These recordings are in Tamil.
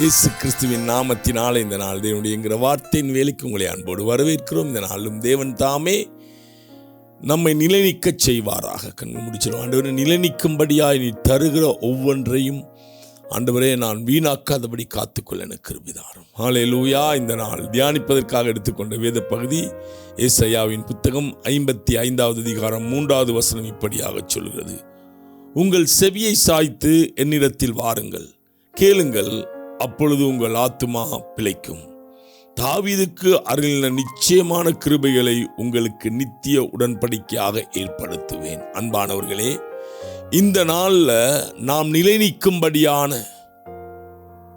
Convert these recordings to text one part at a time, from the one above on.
இயேசு கிறிஸ்துவின் நாமத்தினால் இந்த நாள் தேவனுடைய என்கிற வார்த்தையின் வேலைக்கு உங்களை அன்போடு வரவேற்கிறோம். இந்த நாளும் தேவன் தாமே நம்மை நிலைநிற்கச் செய்வாராக. கண்ணு முடிச்சிடும். ஆண்டவரை நிலைநிற்கும்படியாய் நீ தருகிற ஒவ்வொன்றையும் ஆண்டவரே நான் வீணாக்காதபடி காத்துக்கொள்ள எனக்கு கிருபிதாரும். ஆலே லூயா இந்த நாள் தியானிப்பதற்காக எடுத்துக்கொண்ட வேத பகுதி ஏசையாவின் புத்தகம் ஐம்பத்தி ஐந்தாவது அதிகாரம் மூன்றாவது வசனம் இப்படியாக சொல்கிறது. உங்கள் செவியை சாய்த்து என்னிடத்தில் வாருங்கள். கேளுங்கள். அப்பொழுது உங்கள் ஆத்துமா பிழைக்கும். தாவீதுக்கு அருளின நிச்சயமான கிருபைகளை உங்களுக்கு நித்திய உடன்படிக்கையாக ஏற்படுத்துவேன். அன்பானவர்களே இந்த நாளில் நாம் நிலை நிற்கும்படியான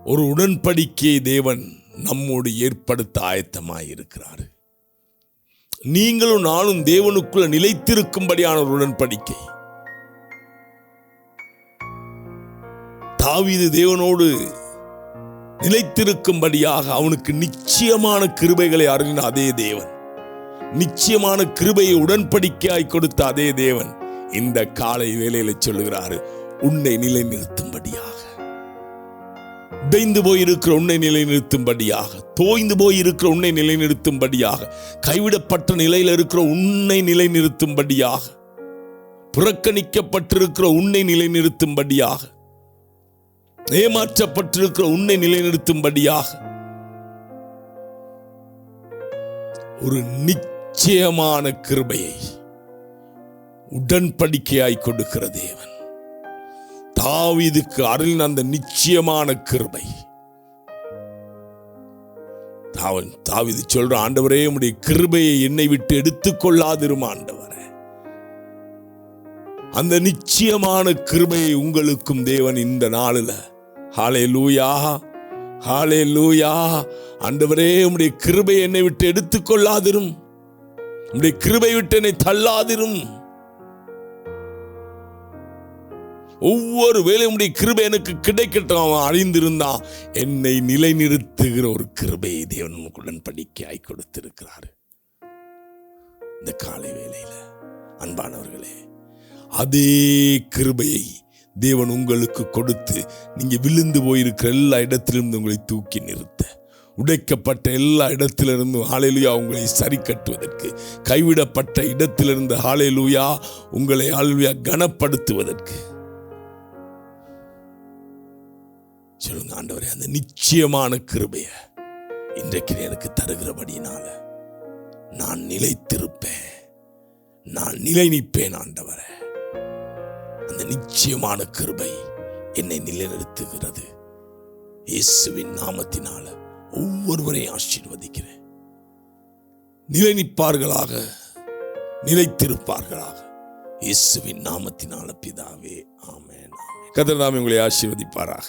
ஒரு உடன்படிக்கையை தேவன் நம்மோடு ஏற்படுத்த ஆயத்தமாயிருக்கிறார். நீங்களும் நானும் தேவனுக்குள்ள நிலைத்திருக்கும்படியான ஒரு உடன்படிக்கை. தாவீது தேவனோடு நிலைத்திருக்கும்படியாக அவனுக்கு நிச்சயமான கிருபைகளை அருளின அதே தேவன். நிச்சயமான கிருபையை உடன்படிக்கையாய் கொடுத்த அதே தேவன் இந்த காலை வேலையில சொல்லுகிறாரு உன்னை நிலைநிறுத்தும்படியாக. உடைந்து போயிருக்கிற உன்னை நிலைநிறுத்தும்படியாக தோய்ந்து போயிருக்கிற உன்னை நிலைநிறுத்தும்படியாக கைவிடப்பட்ட நிலையில் இருக்கிற உன்னை நிலைநிறுத்தும்படியாக புறக்கணிக்கப்பட்டிருக்கிற உன்னை நிலைநிறுத்தும்படியாக ஏமாற்றப்பட்டிருக்கிற உன்னை நிலைநிறுத்தும்படியாக ஒரு நிச்சயமான கிருபையை உடன்படிக்கையாய் கொடுக்கிற தேவன். தாவிதுக்கு அருளின் அந்த நிச்சயமான கிருபை. அவன் தாவிது சொல்ற ஆண்டவரே உடைய கிருபையை என்னை விட்டு எடுத்துக்கொள்ளாதிரும் ஆண்டவரே. அந்த நிச்சயமான கிருபையை உங்களுக்கும் தேவன் இந்த நாளில் ஹாலே லூயா ஹாலே லூயா அண்டவரே உம்முடைய கிருபை என்னை விட்டு எடுத்துக்கொள்ளாதிரும். உம்முடைய கிருபை விட்டு என்னை தள்ளாதிரும். ஒவ்வொரு வேலையும் உடைய கிருபை எனக்கு கிடைக்கட்டும் அவன் அழிந்திருந்தா என்னை நிலைநிறுத்துகிற ஒரு கிருபையை தேவன் உனக்குடன் படிக்கையாய் கொடுத்திருக்கிறார். இந்த காலை வேலையில் அன்பானவர்களே அதே கிருபையை தேவன் உங்களுக்கு கொடுத்து நீங்கள் விழுந்து போயிருக்கிற எல்லா இடத்திலிருந்து உங்களை தூக்கி நிறுத்த. உடைக்கப்பட்ட எல்லா இடத்திலிருந்தும் ஹாலேலுயா உங்களை சரி கட்டுவதற்கு கைவிடப்பட்ட இடத்திலிருந்து ஹாலேலுயா உங்களை ஆளுயா கனப்படுத்துவதற்கு. சொல்லுங்க ஆண்டவரே அந்த நிச்சயமான கிருபைய இன்றைக்கு எனக்கு தருகிறபடினால நான் நிலைத்திருப்பேன். நான் நிலை நிற்பேன் ஆண்டவரை. நிச்சயமான கிருபை என்னை நிலைநிறுத்துகிறது. இயேசுவின் நாமத்தினால ஒவ்வொருவரையும் ஆசீர்வதிக்கிறேன். நிலை நிற்பார்களாக நிலைத்திருப்பார்களாக. இயேசுவின் நாமத்தினால பிதாவே ஆமேன் ஆமென். கதிர்தாமே உங்களை ஆசீர்வதிப்பாராக.